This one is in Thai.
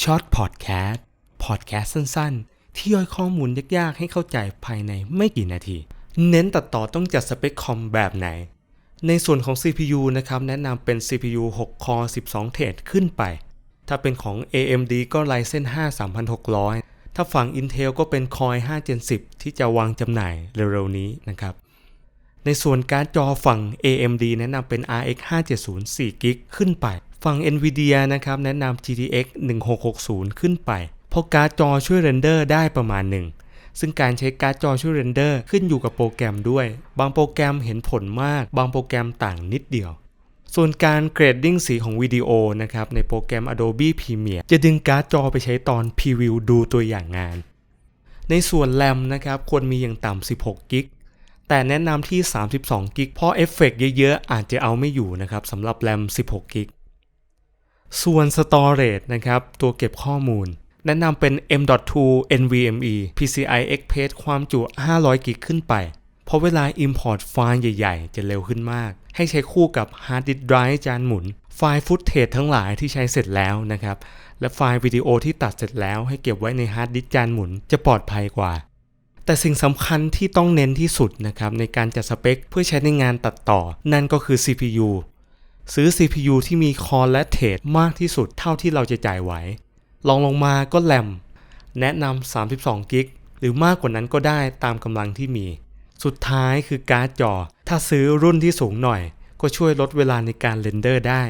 ช็อตพอดแคสต์พอดแคสต์สั้นๆ ที่ย่อยข้อมูลยากๆ ให้เข้าใจภายในไม่กี่นาที เน้นตัดต่อต้องจัดสเปคคอมแบบไหน ในส่วนของ CPU นะครับแนะนำเป็น CPU 6 Core 12 เทรดขึ้นไป ถ้าเป็นของ AMD ก็ Ryzen 5 3600 ถ้าฝั่ง Intel ก็เป็น Core 5 Gen 10 ที่จะวางจำหน่ายเร็วๆนี้นะครับในส่วนการ์ดจอฝั่ง AMD แนะนำเป็น RX 570 4 g b ขึ้นไป ฝั่ง NVIDIA นะครับแนะนำ GTX 1660 ขึ้นไป เพราะการ์ดจอช่วยเรนเดอร์ได้ประมาณหนึ่ง ซึ่งการใช้การ์ดจอช่วยเรนเดอร์ขึ้นอยู่กับโปรแกรมด้วย บางโปรแกรมเห็นผลมาก บางโปรแกรมต่างนิดเดียว ส่วนการเกรดดิ้งสีของวิดีโอนะครับในโปรแกรม Adobe Premiere จะดึงการ์ดจอไปใช้ตอนพรีวิวดูตัวอย่างงาน ในส่วนแรมนะครับควรมีอย่างต่ำ 16กิกแต่แนะนำที่ 32กิกเพราะเอฟเฟกต์เยอะๆ อาจจะเอาไม่อยู่นะครับสำหรับแรม 16กิก ส่วน Storage นะครับ ตัวเก็บข้อมูล แนะนำเป็น M.2 NVMe PCI Express ความจุ 500 กิกขึ้นไป เพราะเวลา Import ไฟล์ใหญ่ ๆ จะเร็วขึ้นมาก ให้ใช้คู่กับ Hard Disk Drive จานหมุน ไฟล์ฟุตเทจทั้งหลายที่ใช้เสร็จแล้วนะครับ และไฟล์วิดีโอที่ตัดเสร็จแล้วให้เก็บไว้ในฮาร์ดดิสก์จานหมุนจะปลอดภัยกว่าแต่สิ่งสำคัญที่ต้องเน้นที่สุดนะครับในการจัดสเปคเพื่อใช้ในงานตัดต่อ นั่นก็คือ CPU ซื้อ CPU ที่มีคอร์และเทรดมากที่สุดเท่าที่เราจะจ่ายไหวลองลงมาก็แรมแนะนำ32กิกหรือมากกว่านั้นก็ได้ตามกำลังที่มี สุดท้ายคือการ์ดจอ ถ้าซื้อรุ่นที่สูงหน่อย ก็ช่วยลดเวลาในการเรนเดอร์ได้